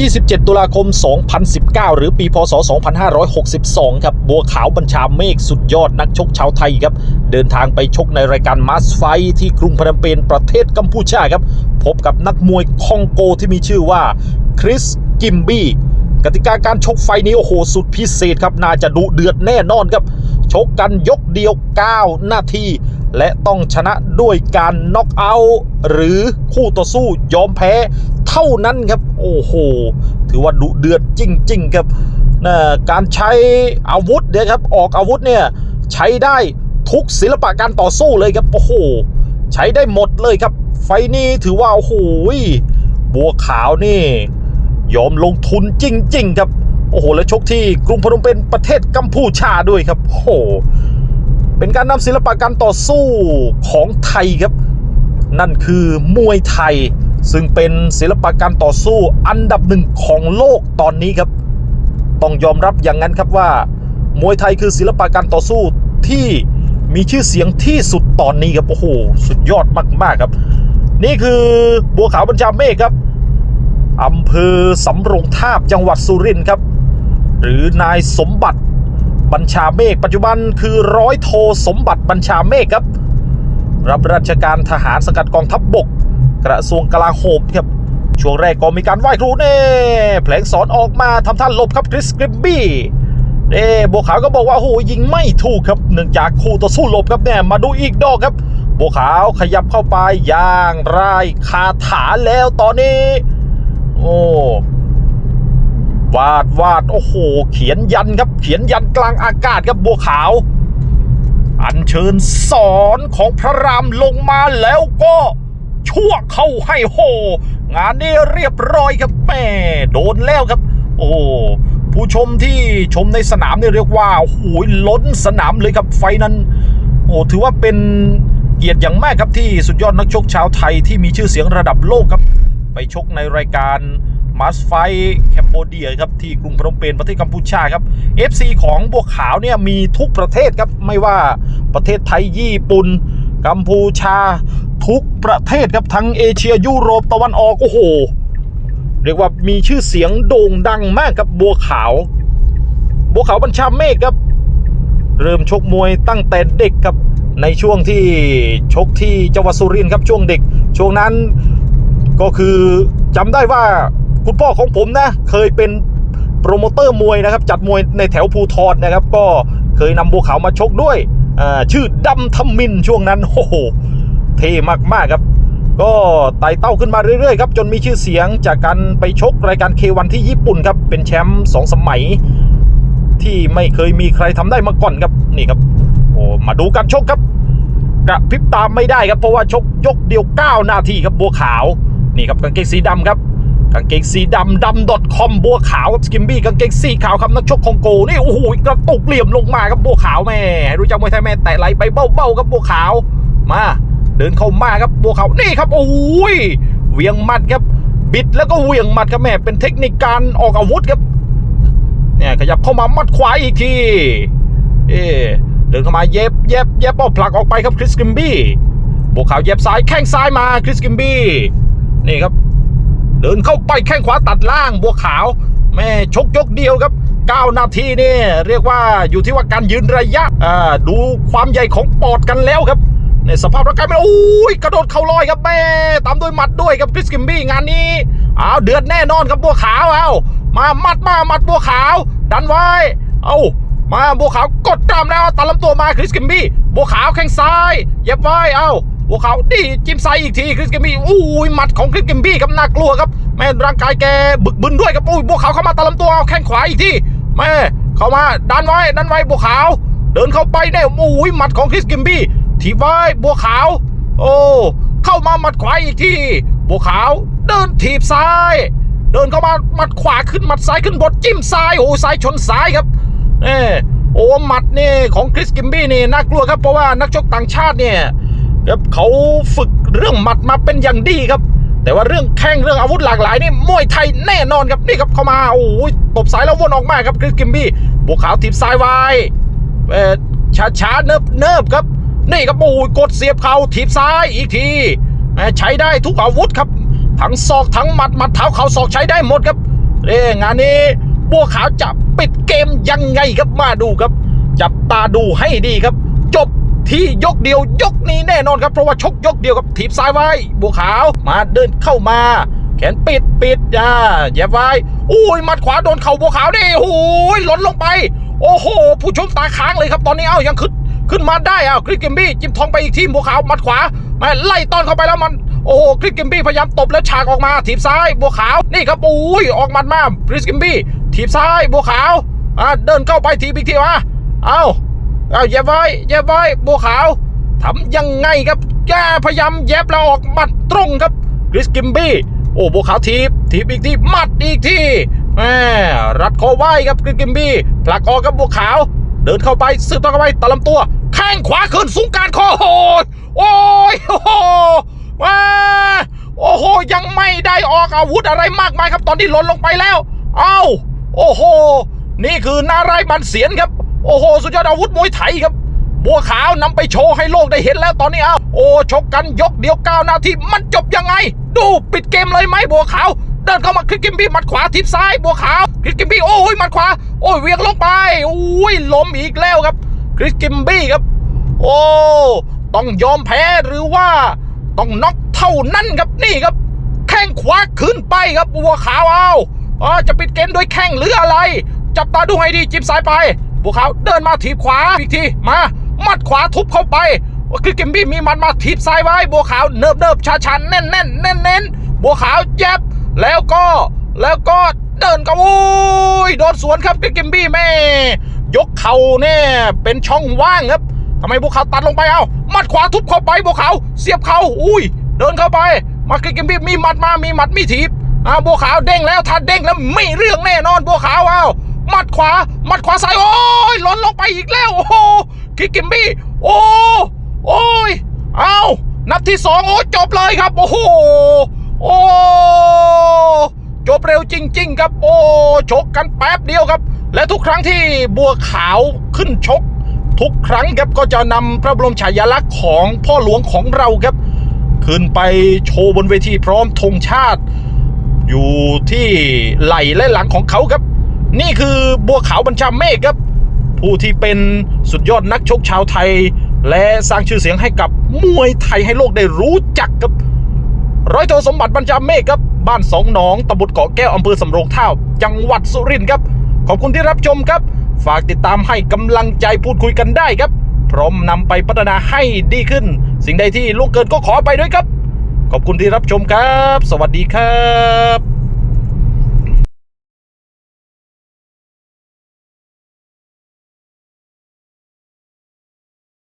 27 ตุลาคม 2019 หรือปีพศ 2562 ครับ บัวขาวบัญชาเมฆสุดยอดนักชกชาวไทยครับ เดินทางไปชกในรายการมาสไฟที่กรุงพนมเปญประเทศกัมพูชาครับ พบกับนักมวยคองโกที่มีชื่อว่า คริส กิมบี้ กติกาการชกไฟนี้ โอ้โห สุดพิเศษครับ น่าจะดุเดือดแน่นอนครับ ชกกันยกเดียว 9 นาที และต้องชนะด้วยการน็อกเอาท์หรือคู่ต่อสู้ยอมแพ้เท่านั้นครับ โอ้โห ถือว่าดุเดือดจริง ๆ ครับนะการใช้อาวุธเนี่ยครับ ออกอาวุธเนี่ยใช้ได้ทุกศิลปะการต่อสู้เลยครับ โอ้โห ใช้ได้หมดเลยครับ ไฟนี้ถือว่า โอ้โห บัวขาวนี่ ยอมลงทุนจริง ๆ ครับ โอ้โห และชกที่กรุงพนมเปญประเทศกัมพูชาด้วยครับ โอ้โห เป็นการนำศิลปะการต่อสู้ของไทยครับ นั่นคือมวยไทย ซึ่งเป็นศิลปะการต่อสู้อันดับหนึ่งของโลกตอนนี้ครับ ต้องยอมรับอย่างนั้นครับว่า มวยไทยคือศิลปะการต่อสู้ที่มีชื่อเสียงที่สุดตอนนี้ครับโอ้โหสุดยอดมากๆครับ นี่คือบัวขาวบัญชาเมฆครับอำเภอสำโรงทาบจังหวัดสุรินทร์ครับ หรือนายสมบัติ บัญชาเมฆปัจจุบันคือร้อยโทสมบัติบัญชาเมฆครับ รับราชการทหารสังกัดกองทัพบบก กระทรวงกลาโหมครับช่วงแรกก็มีการไหว้ครูเน่แผลงสอนออกมาทำท่านหลบครับคริสกริบบี้เน่บัวขาวก็บอกว่าโอ้โหยิงไม่ถูกครับเนื่องจากคู่ต่อสู้หลบครับเนี่ยมาดูอีกดอกครับบัวขาวขยับเข้าไปย่างไรคาถาแล้วตอนนี้ โอ้ วาดวาดโอ้โห เขียนยันครับ เขียนยันกลางอากาศครับบัวขาว อัญเชิญสอนของพระรามลงมาแล้วก็ชั่วเข้าให้โห งานนี้เรียบร้อยครับแม่โดนแล้วครับ โอ้ผู้ชมที่ชมในสนามเนี่ยเรียกว่าโอ้โหล้นสนามเลยครับไฟนั้น โอ้ถือว่าเป็นเกียรติอย่างมากครับที่สุดยอดนักชกชาวไทยที่มีชื่อเสียงระดับโลกครับ ไปชกในรายการ มาสไฟแคมโบเดียครับที่กรุงพนมเปญประเทศกัมพูชาครับ FC ของบัวขาวเนี่ยมีทุกประเทศครับไม่ว่าประเทศไทยญี่ปุ่นกัมพูชาทุกประเทศครับทั้งเอเชียยุโรปตะวันออกโอ้โหเรียกว่ามีชื่อเสียงโด่งดังมากครับบัวขาว บัวขาวบัญชาเมฆครับ เริ่มชกมวยตั้งแต่เด็กครับในช่วงที่ชกที่จังหวัดสุรินทร์ครับช่วงเด็ก ช่วงนั้นก็คือจำได้ว่า คุณพ่อของผมนะ เคยเป็นโปรโมเตอร์มวยนะครับ จัดมวยในแถวภูทรนะครับ ก็เคยนำบัวขาวมาชกด้วยชื่อดำทมินช่วงนั้นโอ้โหเท่มากๆครับ ก็ไต่เต้าขึ้นมาเรื่อยๆครับ จนมีชื่อเสียงจากการไปชกรายการเควันที่ญี่ปุ่นครับ เป็นแชมป์สองสมัย ที่ไม่เคยมีใครทำได้มาก่อนครับนี่ครับโอ้มาดูการชกครับกระพริบตามไม่ได้ครับเพราะว่าชกยกเดียว 9 นาทีครับบัวขาว นี่ครับกางเกงสีดำครับ กางเกงสีดำดำ .com บัวขาวครับสกิมบี้กางเกงสีขาวครับนักชกของโกนี่โอ้โหกระตุกเหลี่ยมลงมาครับบัวขาวแม่รู้จักมวยไทยแม่แตะไหลไปเบ้าๆครับบัวขาวมาเดินเข้ามาครับบัวขาวนี่ครับโอ้ยเวียงมัดครับบิดแล้วก็เวียงมัดครับแม่เป็นเทคนิคการออกอาวุธครับเนี่ยขยับเข้ามามัดขวาอีกทีเอ๊เดินเข้ามาเย็บเย็บเย็บเอาผลักออกไปครับคริสกิมบี้บัวขาวเย็บซ้ายแข้งซ้ายมาคริสกิมบี้นี่ครับ เดินเข้าไปแข้งขวาตัดล่างบัวขาว แม่ชกยกเดียวครับ 9 นาทีนี่เรียกว่าอยู่ที่ว่าการยืนระยะอ่าดูความใหญ่ของปอดกันแล้วครับ ในสภาพร่างกายไม่โอ้ยกระโดดเข่าลอยครับแม่ตามด้วยหมัดด้วยครับคริสกิมบี้งานนี้เอาเดือดแน่นอนครับบัวขาวเอามามัดมามัดบัวขาว ดันไว้ เอามาบัวขาวกดตามแล้วตัดลำตัวมาคริสกิมบี้บัวขาวแข้งซ้ายเย็บไว้เอา บัวขาดีจิ้มซ้ายอีกทีคริสกิมบี้อู้ยหมัดของคริสกิมบี้ครับน่ากลัวครับแม่ร่างกายแกบึกบึนด้วยครับอุ้ยบัวขาวเข้ามาตัดลำตัวเอาแข้งขวาอีกทีแม่เข้ามาดันไว้ดันไว้บัวขาว เดินเข้าไปเนี่ยอู้ยหมัดของคริสกิมบี้ถีบไว้บัวขาว โอ้เข้ามาหมัดขวาอีกทีบัวขาวเดินถีบซ้าย เดินเข้ามาหมัดขวาขึ้นหมัดซ้ายขึ้นบดจิ้มซ้ายโอ้ซ้ายชนซ้ายครับเออโอ้หมัดนี่ของคริสกิมบี้นี่น่ากลัวครับเพราะว่านักชกต่างชาติเนี่ย ครับเขาฝึกเรื่องหมัดมาเป็นอย่างดีครับ แต่ว่าเรื่องแข้งเรื่องอาวุธหลากหลายนี่มวยไทยแน่นอนครับนี่ครับเข้ามาโอ้ยตบสายแล้ววนออกมาครับคริสกิมบี้บัวขาวถีบซ้ายไว้เออช้าช้าๆเนิบเนิบๆครับ นี่ครับโอ้ยกดเสียบเข่าถีบซ้ายอีกทีใช้ได้ทุกอาวุธครับทั้งศอกทั้งหมัดหมัดเท้าเขาศอกใช้ได้หมดครับเรื่อ้งานนี้บัวขาวจะปิดเกมยังไงครับมาดูครับ จับตาดูให้ดีครับ จบ ที่ยกเดียวยกนี้แน่นอนครับเพราะว่าชกยกเดียวกับถีบซ้ายไว้บัวขาวมาเดินเข้ามา แขนปิดปิดอ่าแย่บไว้อุ้ยมัดขวาโดนเข่าบัวขาวนี่โอ้ยหล่นลงไป โอ้โห ผู้ชมตาค้างเลยครับตอนนี้เอ้ายังขึ้นขึ้นมาได้อะคริสเกมบี้จิ้มทองไปอีกทีบัวขาวมัดขวามาไล่ต้อนเข้าไปแล้วมันโอ้โหคริสเกมบี้พยายามตบแล้วฉากออกมาถีบซ้ายบัวขาวนี่ครับอุ้ยออกมัดมาคริสเกมบี้ถีบซ้ายบัวขาวอ่าเดินเข้าไปถีบอีกทีมาเอ้า เอาแยบไว้แยบไว้บัวขาวทำยังไงครับแกพยายามแยบแล้วออกหมัดตรงครับคริสกิมบี้โอ้บัวขาวทีบทีบอีกทีหมัดอีกทีแหมรัดคอไว้ครับคริสกิมบี้ผลักออกกับบัวขาว เดินเข้าไปสืบต่อเข้าไปตะลำตัวแข้งขวาขึ้นสูงการคอโหดโอ้ยโอ้โหว้าโอ้โห ยังไม่ได้ออกอาวุธอะไรมากมายครับ ตอนที่หล่นลงไปแล้ว เอ้า โอ้โห นี่คือนารายมันเสียนครับ โอ้โห สุดยอดอาวุธมวยไทยครับ บัวขาวนำไปโชว์ให้โลกได้เห็นแล้วตอนนี้เอาโอ้ชกกันยกเดียวเก้านาทีมันจบยังไง ดูปิดเกมเลยไหมบัวขาว เดินเข้ามาคลิกกิมบี้มัดขวาทิศซ้ายบัวขาวคลิกกิมบี้โอ้ยมัดขวา โอ้ยเวียงลงไปโอ้ยล้มอีกแล้วครับคริสกิมบี้ครับ โอ้ต้องยอมแพ้หรือว่าต้องน็อกเท่านั้นครับนี่ครับ แข้งขวาขึ้นไปครับบัวขาวเอาอ๋อจะปิดเกมด้วยแข้งหรืออะไร จับตาดูให้ดีจิ้มซ้ายไป บัวขาวเดินมาถีบขวาอีกทีมามัดขวาทุบเข้าไปคือกิมบี้มีมันมาถีบซ้ายไว้ บัวขาวเนิบเนิบชาชันแน่นแน่นแน่นแน่นบัวขาวแยบแล้วก็แล้วก็เดินกับโอ้ยโดนสวนครับคือกิมบี้แม่ ยกเข่าเนี่ยเป็นช่องว่างครับทำไมบัวขาวตัดลงไปเอามัดขวาทุบเข้าไปบัวขาวเสียบเข่าอุ้ย เดินเข้าไป มาคือกิมบี้มีมัดมามีมัดมีถีบอ่าบัวขาวเด้งแล้วถ้าเด้งแล้วไม่เรื่องแน่นอนบัวขาวเอา มัดขวาหมัดขวาซ้าย โอ้ยหล่นลงไปอีกแล้ว โอ้โหคิกกิมบี้ โอ้โอ้ย เอานับที่สองโอ้จบเลยครับ โอ้โห โอ้จบเร็วจริง ๆ ครับ โอ้ชกกันแป๊บเดียวครับ และทุกครั้งที่บัวขาวขึ้นชก ทุกครั้งครับก็จะนำพระบรมฉายาลักษณ์ของพ่อหลวงของเราครับ ขึ้นไปโชว์บนเวทีพร้อมธงชาติ อยู่ที่ไหล่และหลังของเขาครับ นี่คือบัวขาวบัญชาเมฆครับ ผู้ที่เป็นสุดยอดนักชกชาวไทย และสร้างชื่อเสียงให้กับมวยไทยให้โลกได้รู้จักครับร้อยโทสมบัติบรรจาเมฆครับ บ้านสองหนองตำบลเกาะแก้วอำเภอสำโรงท่าจังหวัดสุรินทร์ครับ ขอบคุณที่รับชมครับ ฝากติดตามให้กำลังใจพูดคุยกันได้ครับ พร้อมนำไปพัฒนาให้ดีขึ้น สิ่งใดที่ล่วงเกินก็ขอไปด้วยครับ ขอบคุณที่รับชมครับ สวัสดีครับ